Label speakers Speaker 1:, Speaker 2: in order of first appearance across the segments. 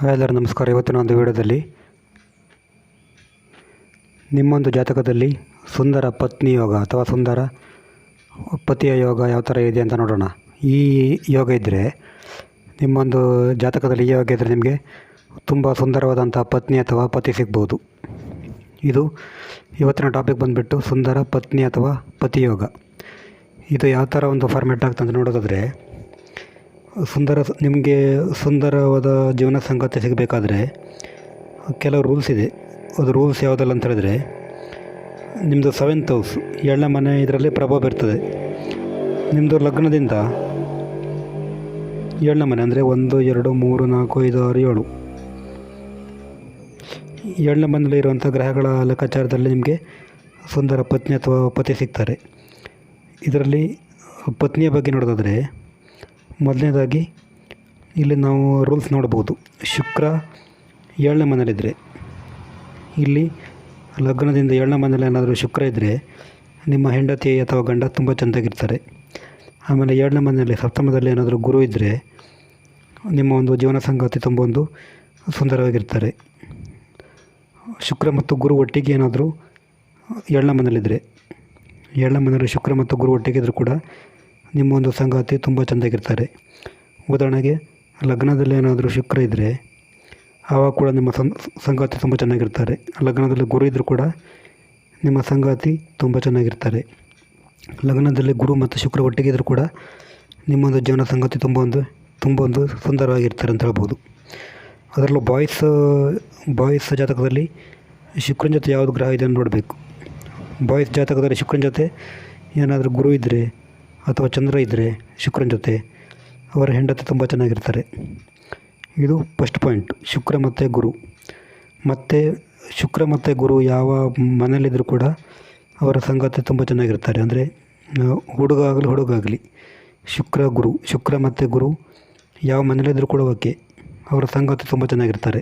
Speaker 1: Hi ಎಲ್ಲರೂ, ನಮಸ್ಕಾರ. ಇವತ್ತಿನ ಒಂದು ವಿಡಿಯೋದಲ್ಲಿ ನಿಮ್ಮೊಂದು ಜಾತಕದಲ್ಲಿ ಸುಂದರ ಪತ್ನಿ ಯೋಗ ಅಥವಾ ಸುಂದರ ಪತಿಯ ಯೋಗ ಯಾವ ಥರ ಇದೆ ಅಂತ ನೋಡೋಣ. ಈ ಯೋಗ ಇದ್ದರೆ ನಿಮ್ಮೊಂದು ಜಾತಕದಲ್ಲಿ ಈ ಯೋಗ ಇದ್ದರೆ ನಿಮಗೆ ತುಂಬ ಸುಂದರವಾದಂಥ ಪತ್ನಿ ಅಥವಾ ಪತಿ ಸಿಗ್ಬೋದು. ಇದು ಇವತ್ತಿನ ಟಾಪಿಕ್ ಬಂದುಬಿಟ್ಟು ಸುಂದರ ಪತ್ನಿ ಅಥವಾ ಪತಿ ಯೋಗ. ಇದು ಯಾವ ಥರ ಒಂದು ಫಾರ್ಮೆಟ್ ಆಗ್ತಂತ ನೋಡೋದಾದರೆ ಸುಂದರ, ನಿಮಗೆ ಸುಂದರವಾದ ಜೀವನ ಸಂಗತಿ ಸಿಗಬೇಕಾದ್ರೆ ಕೆಲವು ರೂಲ್ಸ್ ಇದೆ. ಅದು ರೂಲ್ಸ್ ಯಾವುದಲ್ಲ ಅಂತ ಹೇಳಿದ್ರೆ ನಿಮ್ಮದು ಸೆವೆಂತ್ ಹೌಸ್ ಏಳನೇ ಮನೆ ಇದರಲ್ಲಿ ಪ್ರಭಾವ ಬೀರ್ತದೆ. ನಿಮ್ಮದು ಲಗ್ನದಿಂದ ಏಳನೇ ಮನೆ ಅಂದರೆ ಒಂದು, ಎರಡು, ಮೂರು, ನಾಲ್ಕು, ಐದು, ಆರು, ಏಳು. ಏಳನೇ ಮನೆಯಲ್ಲಿ ಇರುವಂಥ ಗ್ರಹಗಳ ಲೆಕ್ಕಾಚಾರದಲ್ಲಿ ನಿಮಗೆ ಸುಂದರ ಪತ್ನಿ ಅಥವಾ ಪತಿ ಸಿಗ್ತಾರೆ. ಇದರಲ್ಲಿ ಪತ್ನಿಯ ಬಗ್ಗೆ ನೋಡೋದಾದರೆ ಮೊದಲನೇದಾಗಿ ಇಲ್ಲಿ ನಾವು ರೂಲ್ಸ್ ನೋಡ್ಬೋದು. ಶುಕ್ರ ಏಳನೇ ಮನೇಲಿದ್ದರೆ ಇಲ್ಲಿ ಲಗ್ನದಿಂದ ಏಳನೇ ಮನೇಲಿ ಏನಾದರೂ ಶುಕ್ರ ಇದ್ದರೆ ನಿಮ್ಮ ಹೆಂಡತಿ ಅಥವಾ ಗಂಡ ತುಂಬ ಚೆಂದಾಗಿರ್ತಾರೆ. ಆಮೇಲೆ ಏಳನೇ ಮನೆಯಲ್ಲಿ, ಸಪ್ತಮದಲ್ಲಿ ಏನಾದರೂ ಗುರು ಇದ್ದರೆ ನಿಮ್ಮ ಒಂದು ಜೀವನ ಸಂಗಾತಿ ತುಂಬ ಒಂದು ಸುಂದರವಾಗಿರ್ತಾರೆ. ಶುಕ್ರ ಮತ್ತು ಗುರು ಒಟ್ಟಿಗೆ ಏನಾದರೂ ಏಳನೇ ಮನೇಲಿದ್ದರೆ ಏಳನೇ ಮನೆಯಲ್ಲಿ ಶುಕ್ರ ಮತ್ತು ಗುರು ಒಟ್ಟಿಗೆ ಇದ್ದರೂ ಕೂಡ ನಿಮ್ಮ ಒಂದು ಸಂಗಾತಿ ತುಂಬ ಚೆಂದಾಗಿರ್ತಾರೆ. ಉದಾಹರಣೆಗೆ, ಲಗ್ನದಲ್ಲಿ ಏನಾದರೂ ಶುಕ್ರ ಇದ್ದರೆ ಆವಾಗ ಕೂಡ ನಿಮ್ಮ ಸಂಗಾತಿ ತುಂಬ ಚೆನ್ನಾಗಿರ್ತಾರೆ ಲಗ್ನದಲ್ಲಿ ಗುರು ಇದ್ದರೂ ಕೂಡ ನಿಮ್ಮ ಸಂಗಾತಿ ತುಂಬ ಚೆನ್ನಾಗಿರ್ತಾರೆ ಲಗ್ನದಲ್ಲಿ ಗುರು ಮತ್ತು ಶುಕ್ರ ಒಟ್ಟಿಗೆ ಇದ್ದರೂ ಕೂಡ ನಿಮ್ಮೊಂದು ಜೀವನ ಸಂಗಾತಿ ತುಂಬ ಒಂದು ತುಂಬ ಒಂದು ಸುಂದರವಾಗಿರ್ತಾರೆ ಅಂತ ಹೇಳ್ಬೋದು. ಅದರಲ್ಲೂ ಬಾಯ್ಸ್ ಬಾಯ್ಸ್ ಜಾತಕದಲ್ಲಿ ಶುಕ್ರನ ಜೊತೆ ಯಾವುದು ಗ್ರಹ ಇದೆ ನೋಡಬೇಕು. ಬಾಯ್ಸ್ ಜಾತಕದಲ್ಲಿ ಶುಕ್ರನ ಜೊತೆ ಏನಾದರೂ ಗುರು ಇದ್ದರೆ ಅಥವಾ ಚಂದ್ರ ಇದ್ದರೆ ಶುಕ್ರನ ಜೊತೆ, ಅವರ ಹೆಂಡತಿ ತುಂಬ ಚೆನ್ನಾಗಿರ್ತಾರೆ. ಇದು ಫಸ್ಟ್ ಪಾಯಿಂಟ್ ಶುಕ್ರ ಮತ್ತು ಗುರು. ಮತ್ತು ಶುಕ್ರ ಮತ್ತು ಗುರು ಯಾವ ಮನೆಯಲ್ಲಿದ್ದರೂ ಕೂಡ ಅವರ ಸಂಗತಿ ತುಂಬ ಚೆನ್ನಾಗಿರ್ತಾರೆ. ಅಂದರೆ ಹುಡುಗ ಆಗಲಿ ಹುಡುಗ ಆಗಲಿ ಶುಕ್ರ ಗುರು, ಶುಕ್ರ ಮತ್ತು ಗುರು ಯಾವ ಮನೆಯಲ್ಲಿದ್ದರೂ ಕೂಡ ಓಕೆ. ಅವರ ಸಂಗತಿ ತುಂಬ ಚೆನ್ನಾಗಿರ್ತಾರೆ.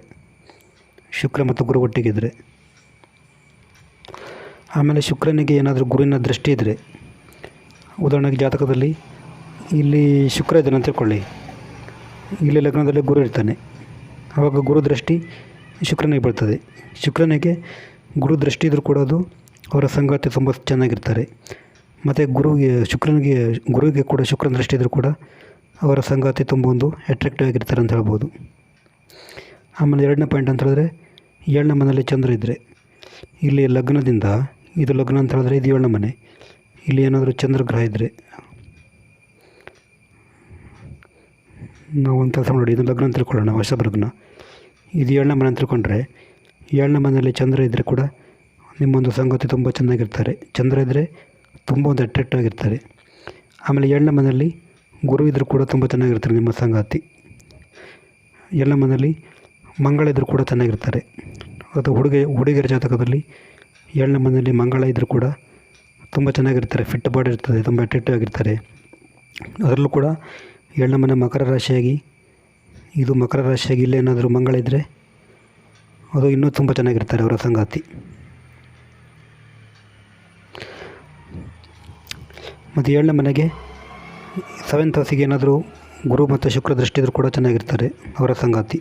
Speaker 1: ಶುಕ್ರ ಮತ್ತು ಗುರು ಒಟ್ಟಿಗಿದ್ದರೆ ಆಮೇಲೆ ಶುಕ್ರನಿಗೆ ಏನಾದರೂ ಗುರುವಿನ ದೃಷ್ಟಿ ಇದ್ದರೆ ಉದಾಹರಣೆಗೆ ಜಾತಕದಲ್ಲಿ ಇಲ್ಲಿ ಶುಕ್ರ ಇದ್ದಾನೆ ತಿಳ್ಕೊಳ್ಳಿ. ಇಲ್ಲಿ ಲಗ್ನದಲ್ಲಿ ಗುರು ಇರ್ತಾನೆ. ಆವಾಗ ಗುರು ದೃಷ್ಟಿ ಶುಕ್ರನಿಗೆ ಬೀಳ್ತದೆ. ಶುಕ್ರನಿಗೆ ಗುರು ದೃಷ್ಟಿ ಇದ್ರೂ ಕೂಡ ಅದು ಅವರ ಸಂಗಾತಿ ತುಂಬ ಚೆನ್ನಾಗಿರ್ತಾರೆ. ಮತ್ತು ಗುರುಗೆ, ಶುಕ್ರನಿಗೆ ಗುರುವಿಗೆ ಕೂಡ ಶುಕ್ರನ ದೃಷ್ಟಿ ಇದ್ದರೂ ಕೂಡ ಅವರ ಸಂಗಾತಿ ತುಂಬ ಒಂದು ಅಟ್ರಾಕ್ಟಿವ್ ಆಗಿರ್ತಾರೆ ಅಂತ ಹೇಳ್ಬೋದು. ಆಮೇಲೆ ಎರಡನೇ ಪಾಯಿಂಟ್ ಅಂತ ಹೇಳಿದ್ರೆ ಏಳನೇ ಮನೆಯಲ್ಲಿ ಚಂದ್ರ ಇದ್ದರೆ ಇಲ್ಲಿ ಲಗ್ನದಿಂದ ಇದು ಲಗ್ನ ಅಂತ ಹೇಳಿದ್ರೆ ಇದು ಏಳನೇ ಮನೆ. ಇಲ್ಲಿ ಏನಾದರೂ ಚಂದ್ರಗ್ರಹ ಇದ್ದರೆ ನಾವು ಒಂದು ಕೆಲಸ ಮಾಡಿ ಇದು ಲಗ್ನ ತಿಳ್ಕೊಳ್ಳೋಣ ಹೊಸಬರ್ಗನ ಇದು ಏಳನೇ ಮನೆ ಅಂತ ತಿಳ್ಕೊಂಡ್ರೆ, ಏಳನೇ ಮನೆಯಲ್ಲಿ ಚಂದ್ರ ಇದ್ದರೆ ಕೂಡ ನಿಮ್ಮೊಂದು ಸಂಗತಿ ತುಂಬ ಚೆನ್ನಾಗಿರ್ತಾರೆ. ಚಂದ್ರ ಇದ್ದರೆ ತುಂಬ ಒಂದು ಅಟ್ರಾಕ್ಟಿವ್ ಆಗಿರ್ತಾರೆ. ಆಮೇಲೆ ಏಳನೇ ಮನೆಯಲ್ಲಿ ಗುರು ಇದ್ದರೂ ಕೂಡ ತುಂಬ ಚೆನ್ನಾಗಿರ್ತಾರೆ ನಿಮ್ಮ ಸಂಗಾತಿ. ಏಳನೇ ಮನೆಯಲ್ಲಿ ಮಂಗಳ ಇದ್ದರೂ ಕೂಡ ಚೆನ್ನಾಗಿರ್ತಾರೆ. ಅದು ಹುಡುಗ, ಹುಡುಗಿಯರ ಜಾತಕದಲ್ಲಿ ಏಳನೇ ಮನೆಯಲ್ಲಿ ಮಂಗಳ ಇದ್ದರೂ ಕೂಡ ತುಂಬ ಚೆನ್ನಾಗಿರ್ತಾರೆ ಫಿಟ್ ಬಾಡಿ ಇರ್ತದೆ, ತುಂಬ ಅಟ್ರಾಕ್ಟಿವ್ ಆಗಿರ್ತಾರೆ. ಅದರಲ್ಲೂ ಕೂಡ ಏಳನೇ ಮನೆ ಮಕರ ರಾಶಿಯಾಗಿ, ಇದು ಮಕರ ರಾಶಿಯಾಗಿ ಇಲ್ಲೇನಾದರೂ ಮಂಗಳ ಇದ್ದರೆ ಅದು ಇನ್ನೂ ತುಂಬ ಚೆನ್ನಾಗಿರ್ತಾರೆ ಅವರ ಸಂಗಾತಿ. ಮತ್ತು ಏಳನೇ ಮನೆಗೆ ಸೆವೆಂತ್ ಹೌಸಿಗೆ ಏನಾದರೂ ಗುರು ಮತ್ತು ಶುಕ್ರ ದೃಷ್ಟಿ ಇದ್ರೂ ಕೂಡ ಚೆನ್ನಾಗಿರ್ತಾರೆ ಅವರ ಸಂಗಾತಿ.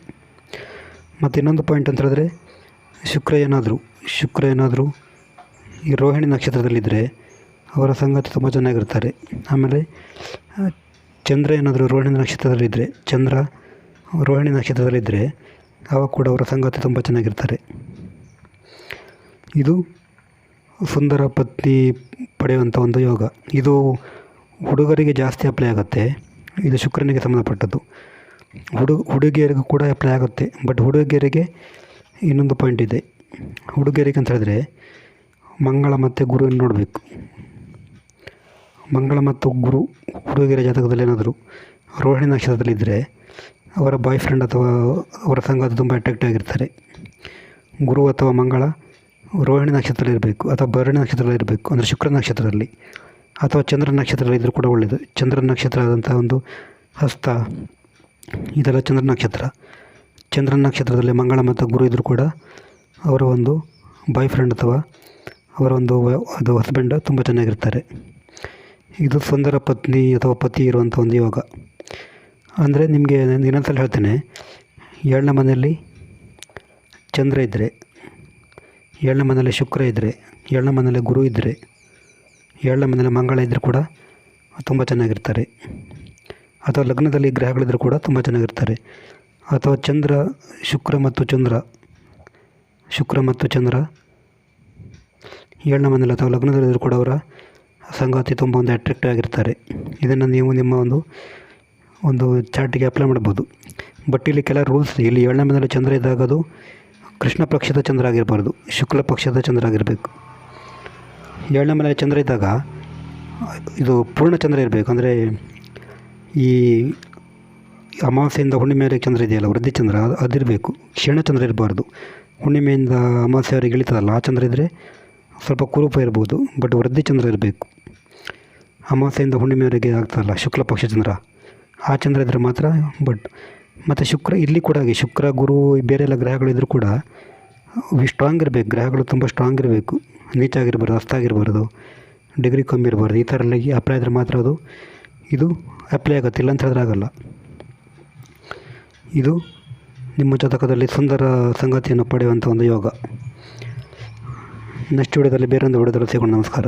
Speaker 1: ಮತ್ತು ಇನ್ನೊಂದು ಪಾಯಿಂಟ್ ಅಂತ ಹೇಳಿದ್ರೆ ಶುಕ್ರ ಏನಾದರೂ ಶುಕ್ರ ಏನಾದರೂ ಈ ರೋಹಿಣಿ ನಕ್ಷತ್ರದಲ್ಲಿದ್ದರೆ ಅವರ ಸಂಗತಿ ತುಂಬ ಚೆನ್ನಾಗಿರ್ತಾರೆ. ಆಮೇಲೆ ಚಂದ್ರ ಏನಾದರೂ ರೋಹಿಣಿ ನಕ್ಷತ್ರದಲ್ಲಿದ್ದರೆ ಚಂದ್ರ ರೋಹಿಣಿ ನಕ್ಷತ್ರದಲ್ಲಿದ್ದರೆ ಅವಾಗ ಕೂಡ ಅವರ ಸಂಗತಿ ತುಂಬ ಚೆನ್ನಾಗಿರ್ತಾರೆ. ಇದು ಸುಂದರ ಪತ್ನಿ ಪಡೆಯುವಂಥ ಒಂದು ಯೋಗ. ಇದು ಹುಡುಗರಿಗೆ ಜಾಸ್ತಿ ಅಪ್ಲೈ ಆಗುತ್ತೆ. ಇದು ಶುಕ್ರನಿಗೆ ಸಂಬಂಧಪಟ್ಟದ್ದು. ಹುಡುಗ ಹುಡುಗಿಯರಿಗೂ ಕೂಡ ಅಪ್ಲೈ ಆಗುತ್ತೆ. ಬಟ್ ಹುಡುಗಿಯರಿಗೆ ಇನ್ನೊಂದು ಪಾಯಿಂಟ್ ಇದೆ. ಹುಡುಗಿಯರಿಗೆ ಅಂತ ಹೇಳಿದ್ರೆ, ಮಂಗಳ ಮತ್ತು ಗುರುವನ್ನು ನೋಡಬೇಕು. ಮಂಗಳ ಮತ್ತು ಗುರು, ಹುಡುಗಿಯರ ಜಾತಕದಲ್ಲಿ ಏನಾದರೂ ರೋಹಿಣಿ ನಕ್ಷತ್ರದಲ್ಲಿದ್ದರೆ ಅವರ ಬಾಯ್ ಫ್ರೆಂಡ್ ಅಥವಾ ಅವರ ಸಂಗಾತಿ ತುಂಬ ಅಟ್ರಾಕ್ಟಿವ್ ಆಗಿರ್ತಾರೆ. ಗುರು ಅಥವಾ ಮಂಗಳ ರೋಹಿಣಿ ನಕ್ಷತ್ರದಲ್ಲಿರಬೇಕು ಅಥವಾ ಭರಣಿ ನಕ್ಷತ್ರದಲ್ಲಿ ಇರಬೇಕು. ಅಂದರೆ ಶುಕ್ರ ನಕ್ಷತ್ರದಲ್ಲಿ ಅಥವಾ ಚಂದ್ರ ನಕ್ಷತ್ರದಲ್ಲಿ ಇದ್ದರೂ ಕೂಡ ಒಳ್ಳೆಯದು ಚಂದ್ರ ನಕ್ಷತ್ರ ಆದಂಥ ಒಂದು ಹಸ್ತ, ಇದೆಲ್ಲ ಚಂದ್ರ ನಕ್ಷತ್ರ. ಚಂದ್ರ ನಕ್ಷತ್ರದಲ್ಲಿ ಮಂಗಳ ಮತ್ತು ಗುರು ಇದ್ದರೂ ಕೂಡ ಅವರ ಒಂದು ಬಾಯ್ ಫ್ರೆಂಡ್ ಅಥವಾ ಅವರ ಒಂದು ಅದು ಹಸ್ಬೆಂಡ್ ತುಂಬ ಚೆನ್ನಾಗಿರ್ತಾರೆ. ಇದು ಸುಂದರ ಪತ್ನಿ ಅಥವಾ ಪತಿ ಇರುವಂಥ ಒಂದು ಯೋಗ. ಅಂದರೆ ನಿಮಗೆ ಇನ್ನೊಂದ್ಸಲ ಹೇಳ್ತೇನೆ, ಏಳನೇ ಮನೆಯಲ್ಲಿ ಚಂದ್ರ ಇದ್ದರೆ ಏಳನೇ ಮನೆಯಲ್ಲಿ ಶುಕ್ರ ಇದ್ದರೆ ಏಳನೇ ಮನೆಯಲ್ಲಿ ಗುರು ಇದ್ದರೆ ಏಳನೇ ಮನೆಯಲ್ಲಿ ಮಂಗಳ ಇದ್ದರೂ ಕೂಡ ತುಂಬ ಚೆನ್ನಾಗಿರ್ತಾರೆ. ಅಥವಾ ಲಗ್ನದಲ್ಲಿ ಗ್ರಹಗಳಿದ್ದರೂ ಕೂಡ ತುಂಬ ಚೆನ್ನಾಗಿರ್ತಾರೆ. ಅಥವಾ ಚಂದ್ರ, ಶುಕ್ರ ಮತ್ತು ಚಂದ್ರ, ಶುಕ್ರ ಮತ್ತು ಚಂದ್ರ, ಏಳನೇ ಮನೆಯಲ್ಲಿ ಅಥವಾ ಲಗ್ನದಲ್ಲಿದ್ದರೂ ಕೂಡ ಅವರ ಸಂಗಾತಿ ತುಂಬ ಒಂದು ಅಟ್ರಾಕ್ಟಿವ್ ಆಗಿರ್ತಾರೆ. ಇದನ್ನು ನೀವು ನಿಮ್ಮ ಒಂದು ಒಂದು ಚಾರ್ಟಿಗೆ ಅಪ್ಲೈ ಮಾಡ್ಬೋದು. ಬಟ್ ಇಲ್ಲಿ ಕೆಲ ರೂಲ್ಸ್ ಇಲ್ಲಿ ಏಳನೇ ಮನೆಯಲ್ಲಿ ಚಂದ್ರ ಇದ್ದಾಗ ಅದು ಕೃಷ್ಣ ಪಕ್ಷದ ಚಂದ್ರ ಆಗಿರಬಾರ್ದು. ಶುಕ್ಲ ಪಕ್ಷದ ಚಂದ್ರ ಆಗಿರಬೇಕು. ಏಳನೇ ಮನೇಲಿ ಚಂದ್ರ ಇದ್ದಾಗ ಇದು ಪೂರ್ಣ ಚಂದ್ರ ಇರಬೇಕು. ಅಂದರೆ ಈ ಅಮಾವಾಸ್ಯೆಯಿಂದ ಹುಣ್ಣಿಮೆಯವರೆಗೆ ಚಂದ್ರ ಇದೆಯಲ್ಲ, ವೃದ್ಧಿ ಚಂದ್ರ, ಅದು ಅದಿರಬೇಕು. ಕ್ಷೀಣಚಂದ್ರ ಇರಬಾರ್ದು. ಹುಣ್ಣಿಮೆಯಿಂದ ಅಮಾವಾಸ್ಯವರೆಗೆ ಇಳಿತದಲ್ಲ, ಆ ಚಂದ್ರ ಇದ್ದರೆ ಸ್ವಲ್ಪ ಕುರೂಪ ಇರ್ಬೋದು. ಬಟ್ ವೃದ್ಧಿ ಚಂದ್ರ ಇರಬೇಕು. ಅಮಾವಾಸ್ಯೆಯಿಂದ ಹುಣ್ಣಿಮೆವರೆಗೆ ಆಗ್ತದಲ್ಲ ಶುಕ್ಲ ಪಕ್ಷ ಚಂದ್ರ. ಆ ಚಂದ್ರ ಇದ್ದರೆ ಮಾತ್ರ ಬಟ್ ಮತ್ತು ಶುಕ್ರ ಇಲ್ಲಿ ಕೂಡ ಹಾಗೆ, ಶುಕ್ರ, ಗುರು ಬೇರೆ ಎಲ್ಲ ಗ್ರಹಗಳಿದ್ದರೂ ಕೂಡ ಸ್ಟ್ರಾಂಗ್ ಇರಬೇಕು. ಗ್ರಹಗಳು ತುಂಬ ಸ್ಟ್ರಾಂಗ್ ಇರಬೇಕು. ನೀಚಾಗಿರ್ಬಾರ್ದು ಅಸ್ತಾಗಿರ್ಬಾರ್ದು ಡಿಗ್ರಿ ಕಮ್ಮಿ ಇರಬಾರ್ದು, ಈ ಥರ ಎಲ್ಲ ಅಪ್ಲೈ ಆದರೆ ಮಾತ್ರ ಅದು, ಇದು ಅಪ್ಲೈ ಆಗುತ್ತೆ. ಇಲ್ಲ ಅಂತ ಆಗಲ್ಲ. ಇದು ನಿಮ್ಮ ಜಾತಕದಲ್ಲಿ ಸುಂದರ ಸಂಗತಿಯನ್ನು ಪಡೆಯುವಂಥ ಒಂದು ಯೋಗ. ನೆಕ್ಸ್ಟ್ ವಿಡಿಯೋದಲ್ಲಿ ಬೇರೊಂದು ವಿಡಿಯೋದಲ್ಲಿ ಸಿಗೋಣ. ನಮಸ್ಕಾರ.